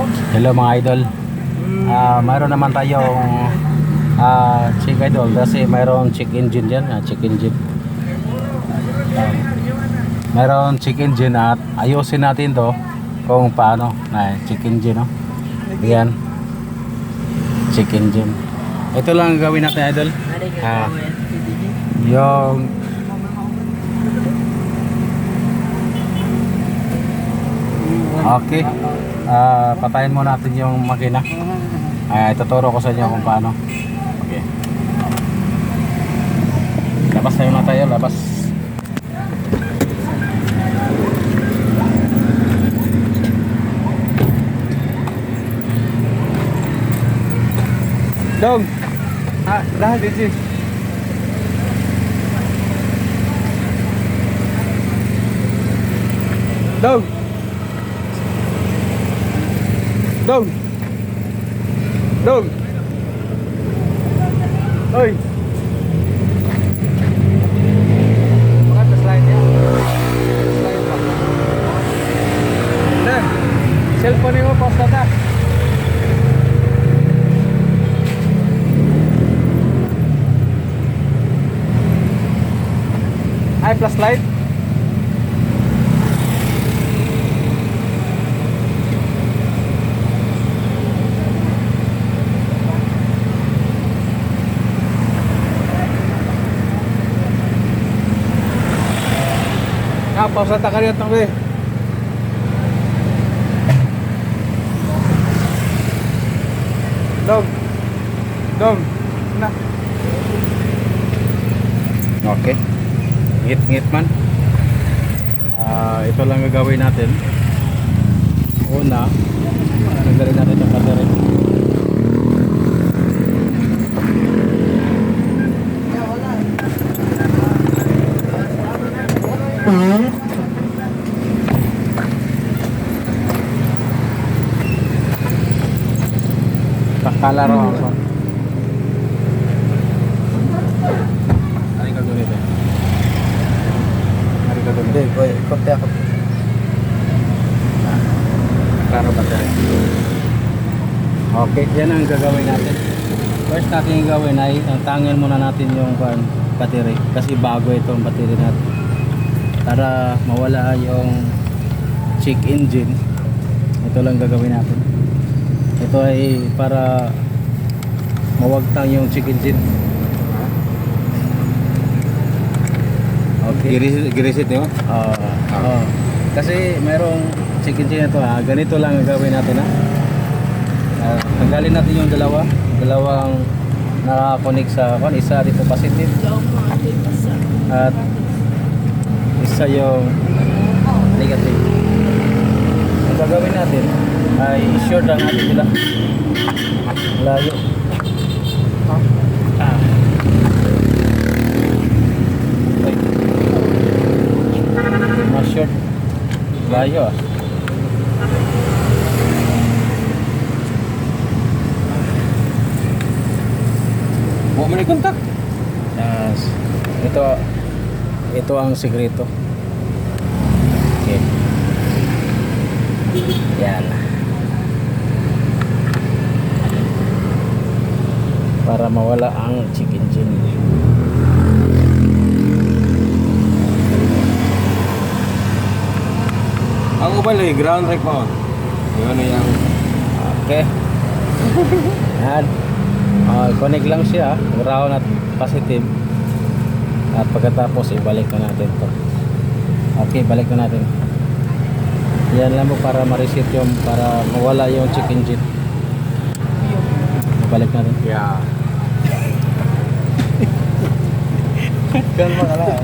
Hello mga idol. Ah, mayroon naman tayong ah check idol kasi mayroon check engine diyan, ah, check engine. Ah, mayroon check engine at ayusin natin 'to kung paano na check engine no. Yan. Check engine. Ito lang ang gawin natin idol. Ah, yung Okay. Ah, patayin muna natin yung makina. Ay, tuturo ko sa inyo kung paano. Okay. Labas na tayo, labas. Dong! Ah, lahat din Dong! Dong! Dong! Oy! Cellphone mo, post na ta. Ay, plus light? Ah, pausa ta kanina tang be. Dog. Dog. Na. Okay. Ngit-ngit man. Ah, ito lang gagawin natin. Una, tanggalin natin yung battery. Pakalaro ako. Ano ka ganito? Ano ka ganito? Hindi, boy. Kote ako. Klaro ba tayo? Okay, yan ang gagawin natin. First natin yung gawin ay ang tangin muna natin yung battery kasi bago itong battery natin. Para mawala yung check engine. Ito lang gagawin natin. Ito ay para mawagtang yung check engine. Okay. Girisit niyo? Oo. oo. Kasi merong chicken chin ito ha. Ganito lang ang gawin natin ha. Uh, tanggalin natin yung dalawa. Dalawang nakakonect sa kan isa dito positive at isa yung negative. Ang gagawin natin ay short lang natin sila. Layo. Ah. Mga short. Layo ah. Huwag mo na kontak. Yes. Ito ito ang sikreto. Okay. Yan. Para mawala ang chicken chin. Ako pala eh, ground record. Yun na yung... Okay. Yan. Ah, connect lang siya, ground at positive. At pagkatapos ibalik na natin to. Okay, balik na natin. Yan lang po para ma-reset yung para mawala yung check engine. Balik natin. Yeah. Kalma ka lang.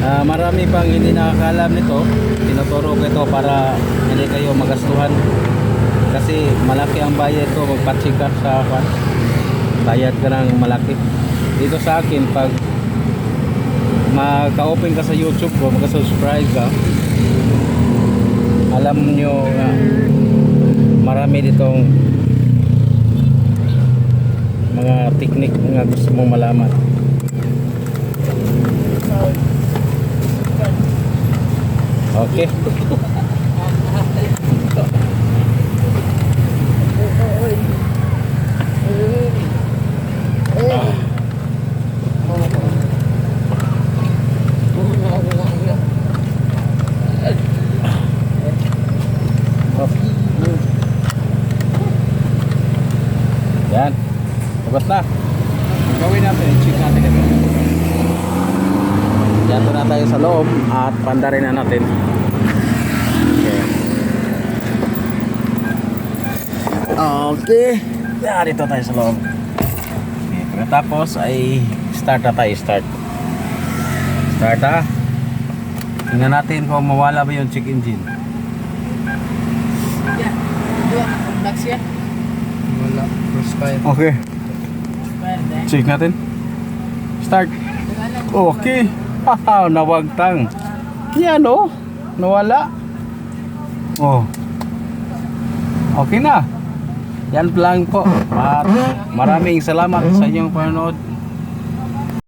Ah, marami pang hindi nakakalam nito. Tinuturo ko ito para hindi kayo magastuhan. Kasi malaki ang bayad ko magpatsik ka sa kwan. Bayad ka ng malaki. Dito sa akin pag magka-open ka sa YouTube ko, magka-subscribe ka, alam nyo na marami ditong mga teknik na gusto mong malaman. Okay. Sabat na. Gawin natin, i-check natin ito. Yan na tayo sa loob at pandarin na natin. Okay. Okay. Yan, dito tayo sa loob. Okay. Pagkatapos ay start na tayo, start. Start ha. Tingnan natin kung mawala ba yung check engine. Wala. Crossfire. Okay. Check natin. Start. Okay. Haha, nawagtang. Yan oh. Nawala. Oh. Okay na. Yan lang po. At maraming salamat sa inyong panonood.